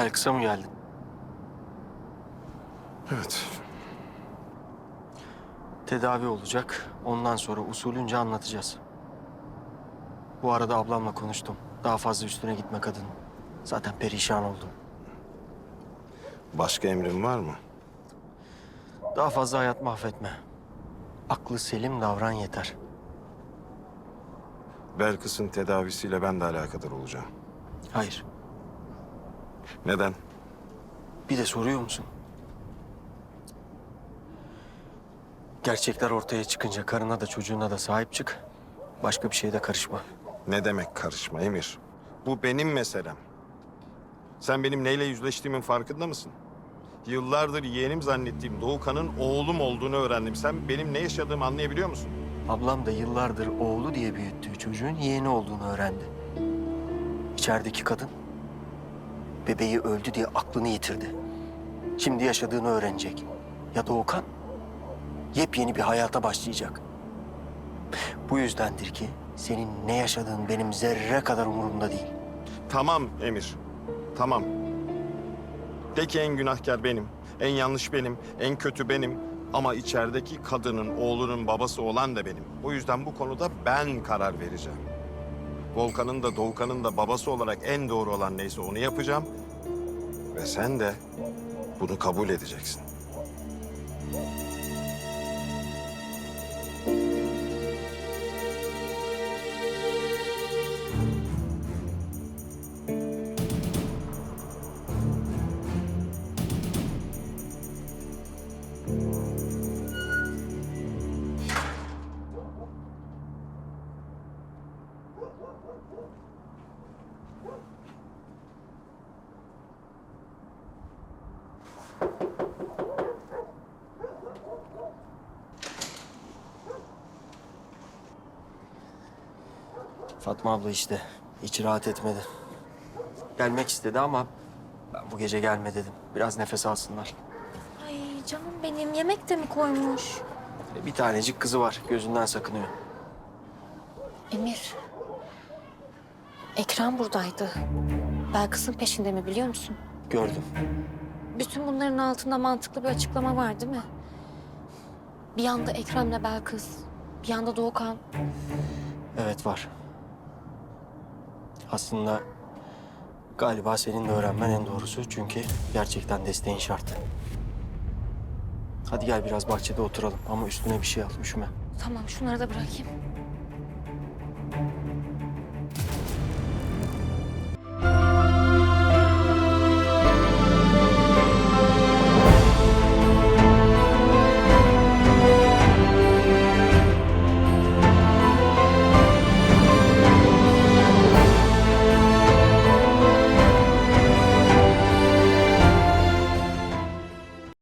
Belkıs'a mı geldin? Evet. Tedavi olacak. Ondan sonra usulünce anlatacağız. Bu arada ablamla konuştum. Daha fazla üstüne gitme kadın. Zaten perişan oldu. Başka emrin var mı? Daha fazla hayat mahvetme. Aklı selim davran yeter. Belkıs'ın tedavisiyle ben de alakadar olacağım. Hayır. Neden? Bir de soruyor musun? Gerçekler ortaya çıkınca karına da çocuğuna da sahip çık. Başka bir şeye de karışma. Ne demek karışma Emir? Bu benim meselem. Sen benim neyle yüzleştiğimin farkında mısın? Yıllardır yeğenim zannettiğim Doğukan'ın oğlum olduğunu öğrendim. Sen benim ne yaşadığımı anlayabiliyor musun? Ablam da yıllardır oğlu diye büyüttüğü çocuğun yeğeni olduğunu öğrendi. İçerideki kadın bebeği öldü diye aklını yitirdi. Şimdi yaşadığını öğrenecek. Ya Doğukan yepyeni bir hayata başlayacak. Bu yüzdendir ki senin ne yaşadığın benim zerre kadar umurumda değil. Tamam Emir. Tamam. Peki en günahkar benim. En yanlış benim. En kötü benim. Ama içerideki kadının, oğlunun babası olan da benim. O yüzden bu konuda ben karar vereceğim. Volkan'ın da Doğukan'ın da babası olarak en doğru olan neyse onu yapacağım. Ve sen de bunu kabul edeceksin. Fatma abla işte hiç rahat etmedi. Gelmek istedi ama ben bu gece gelme dedim. Biraz nefes alsınlar. Ay canım benim yemek de mi koymuş? Bir tanecik kızı var gözünden sakınıyor. Emir. Ekrem buradaydı. Belkıs'ın peşinde mi biliyor musun? Gördüm. Bütün bunların altında mantıklı bir açıklama var değil mi? Bir yanda Ekrem'le Belkıs, bir yanda Doğukan. Evet var. Aslında galiba senin de öğrenmen en doğrusu çünkü gerçekten desteğin şart. Hadi gel biraz bahçede oturalım ama üstüne bir şey al üşüme. Tamam şunları da bırakayım.